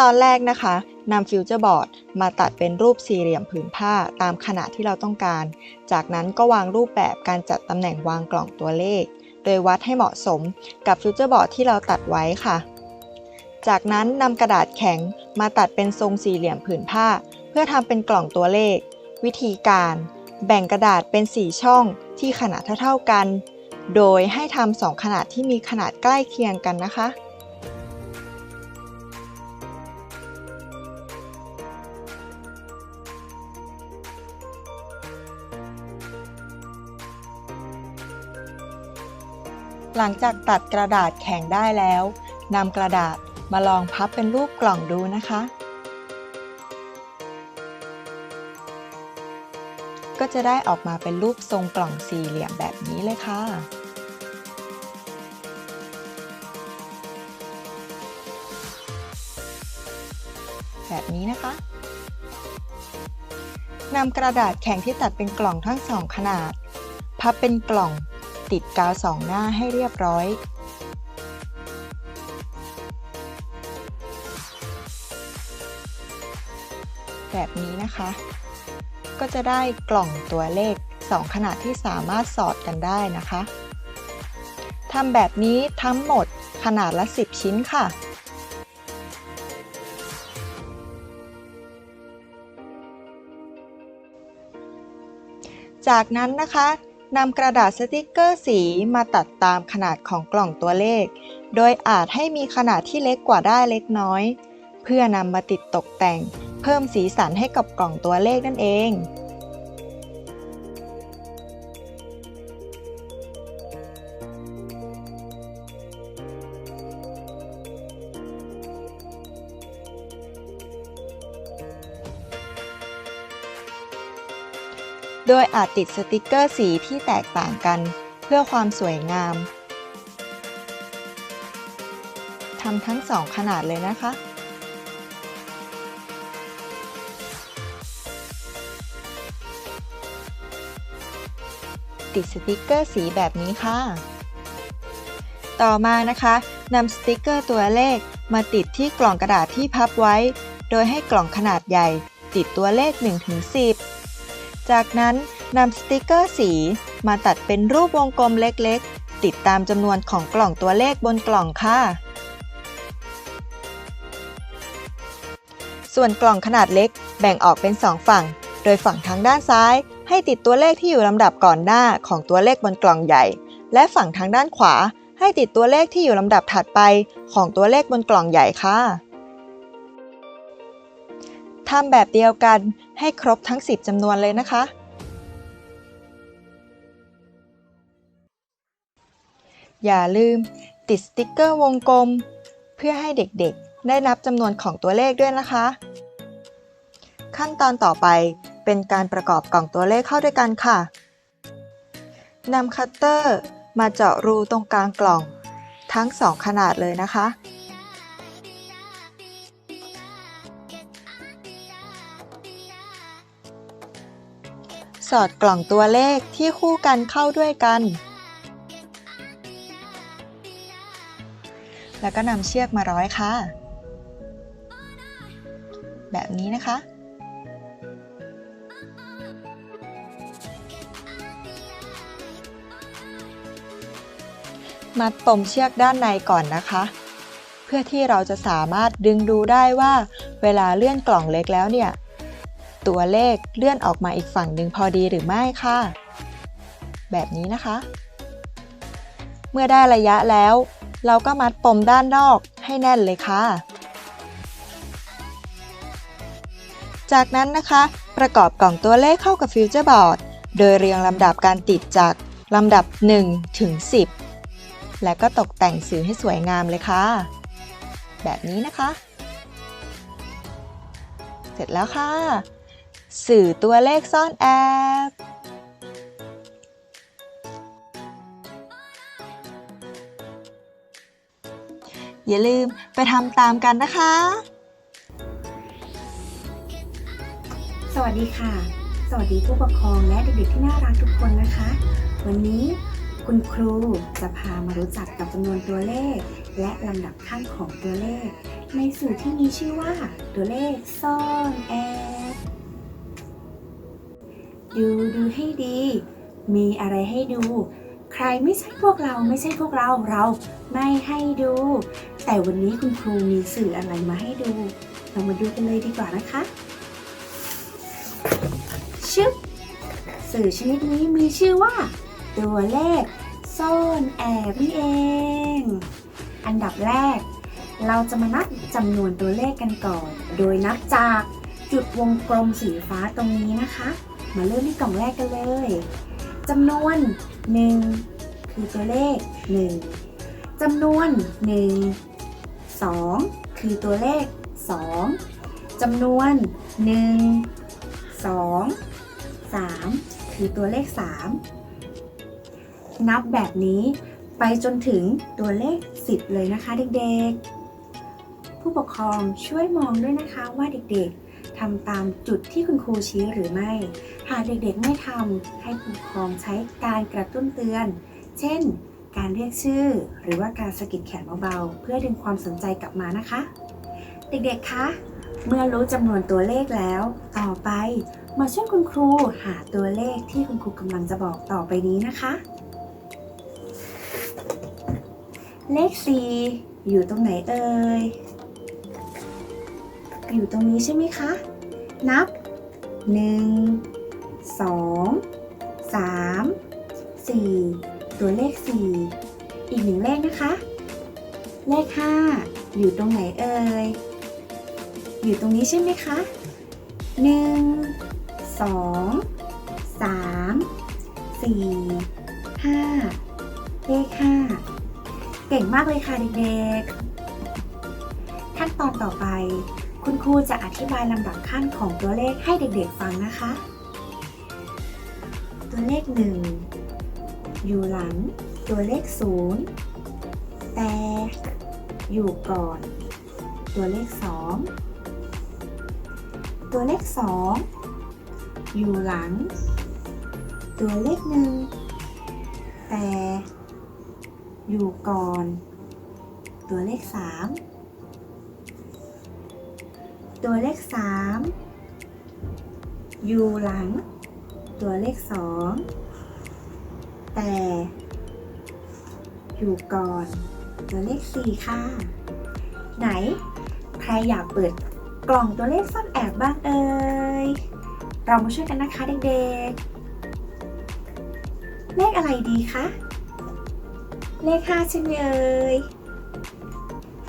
ตอนแรกนะคะนำฟิวเจอร์บอร์ดมาตัดเป็นรูปสี่เหลี่ยมผืนผ้าตามขนาดที่เราต้องการ จากนั้นก็วางรูปแบบการจัดตำแหน่งวางกล่องตัวเลข โดยวัดให้เหมาะสมกับฟิวเจอร์บอร์ดที่เราตัดไว้ค่ะ จากนั้นนำกระดาษแข็งมาตัดเป็นทรงสี่เหลี่ยมผืนผ้า เพื่อทำเป็นกล่องตัวเลข วิธีการ แบ่งกระดาษเป็น 4 ช่องที่ขนาดเท่าๆกัน โดยให้ทำสองขนาดที่มีขนาดใกล้เคียงกันนะคะ หลังจากตัดกระดาษแข็งได้แล้วนำกระดาษมาลองพับเป็นรูปกล่องดูนะคะ ก็จะได้ออกมาเป็นรูปทรงกล่องสี่เหลี่ยมแบบนี้เลยค่ะแบบนี้นะคะนำกระดาษแข็งที่ตัดเป็นกล่องทั้งสองขนาด พับเป็นกล่อง ติดกาวสองหน้าให้เรียบร้อยแบบนี้นะคะ ก็จะได้กล่องตัวเลข 2 ขนาดที่สามารถสอดกันได้นะคะทำแบบนี้ทั้งหมดขนาดละ 10 ชิ้นค่ะ จากนั้นนะคะ นำกระดาษสติกเกอร์สีมาตัดตามขนาดของกล่องตัวเลข โดยอาจให้มีขนาดที่เล็กกว่าได้เล็กน้อย เพื่อนำมาติดตกแต่ง เพิ่มสีสันให้กับกล่องตัวเลขนั่นเอง โดยอาจติดสติกเกอร์สีที่แตกต่างกัน เพื่อความสวยงามทำทั้งสองขนาดเลยนะคะ ติดสติกเกอร์สีแบบนี้ค่ะ ต่อมานะคะนำสติกเกอร์ตัวเลขมาติดที่กล่องกระดาษที่พับไว้ โดยให้กล่องขนาดใหญ่ ติดตัวเลข 1-10 จากนั้นนำสติกเกอร์สี มาตัดเป็นรูปวงกลมเล็กๆ ติดตามจำนวนของกล่องตัวเลขบนกล่องค่ะ ส่วนกล่องขนาดเล็กแบ่งออกเป็น 2 ฝั่ง โดยฝั่งทางด้านซ้าย ให้ติดตัวเลขที่อยู่ลำดับก่อนหน้าของตัวเลขบนกล่องใหญ่ และฝั่งทางด้านขวา ให้ติดตัวเลขที่อยู่ลำดับถัดไปของตัวเลขบนกล่องใหญ่ค่ะทำแบบเดียวกัน ให้ครบทั้ง 10จำนวนเลยนะคะ อย่าลืมติดสติกเกอร์วงกลม เพื่อให้เด็กๆ ได้นับจำนวนของตัวเลขด้วยนะคะ ขั้นตอนต่อไปเป็นการประกอบกล่องตัวเลขเข้าด้วยกันค่ะนำคัตเตอร์มาเจาะรูตรงกลางกล่องทั้งสองขนาดเลยนะคะ สอดกล่องตัวเลขที่คู่กันเข้าด้วยกัน แล้วก็นำเชือกมาร้อยค่ะ แบบนี้นะคะ มัดปมเชือกด้านในก่อนนะคะ เพื่อที่เราจะสามารถดึงดูได้ว่า เวลาเลื่อนกล่องเล็กแล้วเนี่ย ตัวเลขเลื่อนออกมาอีกฝั่งหนึ่งพอดีหรือไม่ค่ะ แบบนี้นะคะ เมื่อได้ระยะแล้ว เราก็มัดปมด้านนอกให้แน่นเลยค่ะ จากนั้นนะคะ ประกอบกล่องตัวเลขเข้ากับฟิวเจอร์บอร์ดโดยเรียงลำดับการติดจากลำดับ 1 ถึง 10 และก็ตกแต่งสื่อให้สวยงามเลยค่ะ แบบนี้นะคะ เสร็จแล้วค่ะ สื่อตัวเลขซ่อนแอบอย่าลืมไปทำตามกันนะคะ สวัสดีค่ะ สวัสดีผู้ปกครองและเด็กๆที่น่ารักทุกคนนะคะ วันนี้คุณครูจะพามารู้จักกับจำนวนตัวเลข และลำดับขั้นของตัวเลข ในสื่อที่มีชื่อว่าตัวเลขซ่อนแอบ ดูดูให้ดี มีอะไรให้ดู ใครไม่ใช่พวกเราไม่ใช่พวกเราเราไม่ให้ดู แต่วันนี้คุณครูมีสื่ออะไรมาให้ดู เรามาดูกันเลยดีกว่านะคะชึบสื่อชนิดนี้มีชื่อว่า ตัวเลขซ่อนแอบนี่เอง อันดับแรก เราจะมานับจำนวนตัวเลขกันก่อน โดยนับจากจุดวงกลมสีฟ้าตรงนี้นะคะ มาเริ่มที่กล่องแรกกันเลยจำนวน 1 คือตัวเลข 1จำนวน 1 2 คือตัวเลข 2จำนวน 1 2 3 คือตัวเลข 3 นับแบบนี้ไปจนถึงตัวเลข 10 เลยนะคะเด็กๆ ผู้ปกครองช่วยมองด้วยนะคะว่าเด็กๆ ทำตามจุดที่คุณครูชี้หรือไม่ หากเด็กๆไม่ทำให้ผู้ปกครองใช้การกระตุ้นเตือน เช่น การเรียกชื่อ หรือว่าการสะกิดแขนเบาๆ เพื่อดึงความสนใจกลับมานะคะ เด็กๆ คะ เมื่อรู้จำนวนตัวเลขแล้ว ต่อไปมาช่วยคุณครูหาตัวเลขที่คุณครูกำลังจะบอกต่อไปนี้นะคะ เลข 4 อยู่ตรงไหนเอ่ย อยู่ตรงนี้ใช่ไหมคะ นับ 1 2 3 4 ตัวเลข 4 อีกหนึ่งเลขนะคะ เลข 5 อยู่ตรงไหนเอ่ย อยู่ตรงนี้ใช่ไหมคะ 1 2 3 4 5 เลข 5 เก่งมากเลยค่ะเด็กๆขั้นตอนต่อไป คุณครูจะอธิบายลำดับขั้นของตัวเลขให้เด็กๆฟังนะคะ ตัวเลข 1 อยู่หลัง ตัวเลข 0 แต่อยู่ก่อน ตัวเลข 2 ตัวเลข 2 อยู่หลัง ตัวเลขหนึ่งแต่อยู่ก่อน ตัวเลข 3 ตัวเลข 3 อยู่หลัง ตัวเลข 2 แต่ อยู่ก่อน ตัวเลข 4 ค่ะ ไหน ใครอยากเปิดกล่องตัวเลขซ่อนแอบบ้างเอ่ย เรามาช่วยกันนะคะเด็กๆ เลขอะไรดีคะ เลข 5ใช่ไหมเอ่ย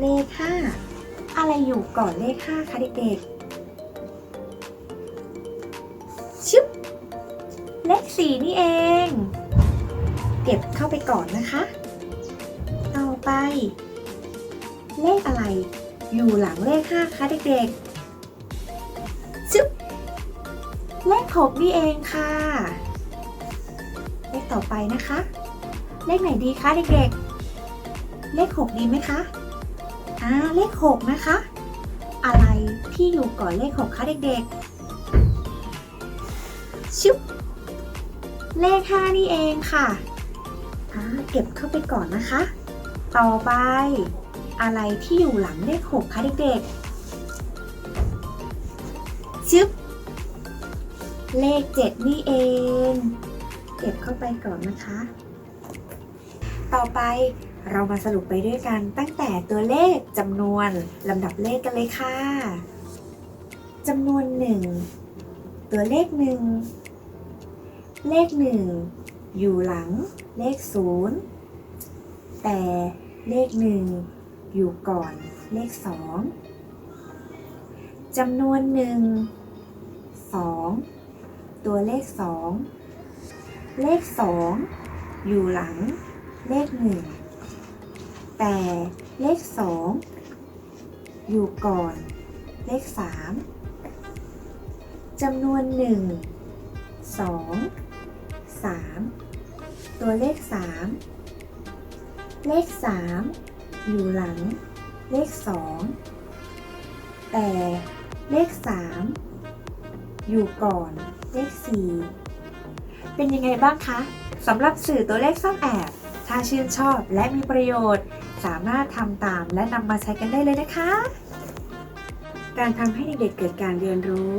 เลข 5 อะไรอยู่ก่อนเลข5คะเด็กๆชึบเลข4นี่เอง เก็บเข้าไปก่อนนะคะ ต่อไป เลขอะไร อยู่หลังเลข5คะเด็กๆชึบเลข6นี่เองค่ะ เลขต่อไปนะคะ เลขไหนดีคะเด็กๆ เลข6ดีไหมคะ อ่าเลข 6 นะคะ อะไรที่อยู่ก่อนเลข 6คะเด็กๆ ชุบเลข 5 นี่เองค่ะอ่าเก็บเข้าไปก่อนนะคะ ต่อไป อะไรที่อยู่หลังเลข 6คะเด็กๆชึบเลข 7 นี่เอง เก็บเข้าไปก่อนนะคะ ต่อไป เรามาสรุปไปด้วยกันตั้งแต่ตัวเลขจำนวนลำดับเลขกันเลยค่ะจำนวน 1 ตัวเลข 1 เลข 1 อยู่หลังเลข 0 แต่เลข 1 อยู่ก่อนเลข 2จำนวน 1 2 ตัวเลข 2 เลข 2 อยู่หลังเลข 1 แต่เลข 2 อยู่ก่อน เลข 3จำนวน 1 2 3 ตัวเลข 3 เลข 3 อยู่หลัง เลข 2 แต่เลข 3 อยู่ก่อนเลข 4 เป็นยังไงบ้างคะสำหรับสื่อตัวเลขซ่อนแอบ ถ้าชื่นชอบและมีประโยชน์ สามารถทำตามและนำมาใช้กันได้เลยนะคะ การทำให้เด็กๆเกิดการเรียนรู้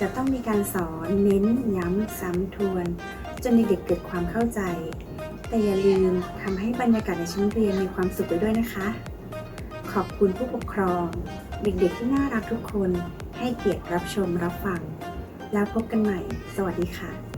จะต้องมีการสอนเน้นย้ำซ้ำทวน จนเด็กๆเกิดความเข้าใจ แต่อย่าลืมทำให้บรรยากาศในชั้นเรียนมีความสุขไปด้วยนะคะ ขอบคุณผู้ปกครอง เด็กๆที่น่ารักทุกคนให้เกียรติรับชมรับฟัง แล้วพบกันใหม่ สวัสดีค่ะ